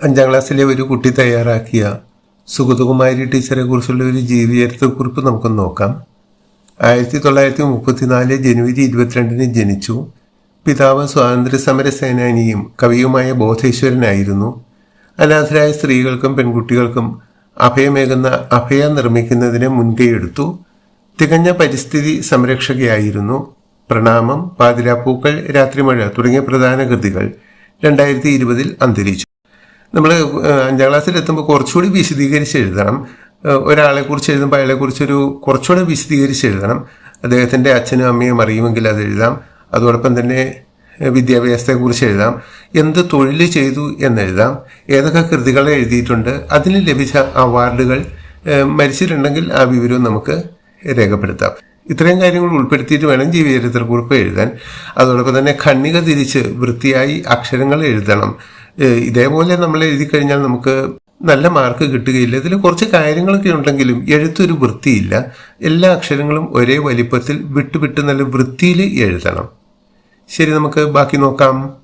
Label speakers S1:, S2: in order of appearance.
S1: അഞ്ചാം ക്ലാസ്സിലെ ഒരു കുട്ടി തയ്യാറാക്കിയ സുഗതകുമാരി ടീച്ചറെ കുറിച്ചുള്ള ഒരു ജീവചരിത്രക്കുറിപ്പ് നമുക്ക് നോക്കാം. ആയിരത്തി തൊള്ളായിരത്തി മുപ്പത്തിനാല് ജനുവരി ഇരുപത്തിരണ്ടിന് ജനിച്ചു. പിതാവ് സ്വാതന്ത്ര്യ സമര സേനാനിയും കവിയുമായ ബോധേശ്വരനായിരുന്നു. അനാഥരായ സ്ത്രീകൾക്കും പെൺകുട്ടികൾക്കും അഭയമേകുന്ന അഭയ നിർമ്മിക്കുന്നതിന് മുൻകൈയെടുത്തു തികഞ്ഞ പരിസ്ഥിതി സംരക്ഷകയായിരുന്നു. പ്രണാമം പാതിരാപ്പൂക്കൾ രാത്രിമഴ തുടങ്ങിയ പ്രധാന കൃതികൾ രണ്ടായിരത്തി ഇരുപതിൽ അന്തരിച്ചു. നമ്മൾ അഞ്ചാം ക്ലാസ്സിൽ എത്തുമ്പോൾ കുറച്ചുകൂടി വിശദീകരിച്ച് എഴുതണം. ഒരാളെ കുറിച്ച് എഴുതുമ്പോൾ അയാളെ കുറിച്ചൊരു കുറച്ചുകൂടെ വിശദീകരിച്ച് എഴുതണം. അദ്ദേഹത്തിന്റെ അച്ഛനും അമ്മയും അറിയുമെങ്കിൽ അത് എഴുതാം. അതോടൊപ്പം തന്നെ വിദ്യാഭ്യാസത്തെക്കുറിച്ച് എഴുതാം. എന്ത് തൊഴിൽ ചെയ്തു എന്നെഴുതാം ഏതൊക്കെ കൃതികൾ എഴുതിയിട്ടുണ്ട്. അതിന് ലഭിച്ച അവാർഡുകൾ മരിച്ചിട്ടുണ്ടെങ്കിൽ ആ വിവരവും നമുക്ക് രേഖപ്പെടുത്താം. ഇത്രയും കാര്യങ്ങൾ ഉൾപ്പെടുത്തിയിട്ട് വേണം ജീവചരിത്രക്കുറിപ്പ് എഴുതാൻ. അതോടൊപ്പം തന്നെ ഖണ്ണിക തിരിച്ച് വൃത്തിയായി അക്ഷരങ്ങൾ എഴുതണം. ഇതേപോലെ നമ്മൾ എഴുതി കഴിഞ്ഞാൽ നമുക്ക് നല്ല മാർക്ക് കിട്ടുകയില്ല. ഇതിൽ കുറച്ച് കാര്യങ്ങളൊക്കെ ഉണ്ടെങ്കിലും എഴുത്തൊരു വൃത്തിയില്ല. എല്ലാ അക്ഷരങ്ങളും ഒരേ വലിപ്പത്തിൽ വിട്ടുവിട്ട് നല്ല വൃത്തിയിൽ എഴുതണം. ശരി നമുക്ക് ബാക്കി നോക്കാം.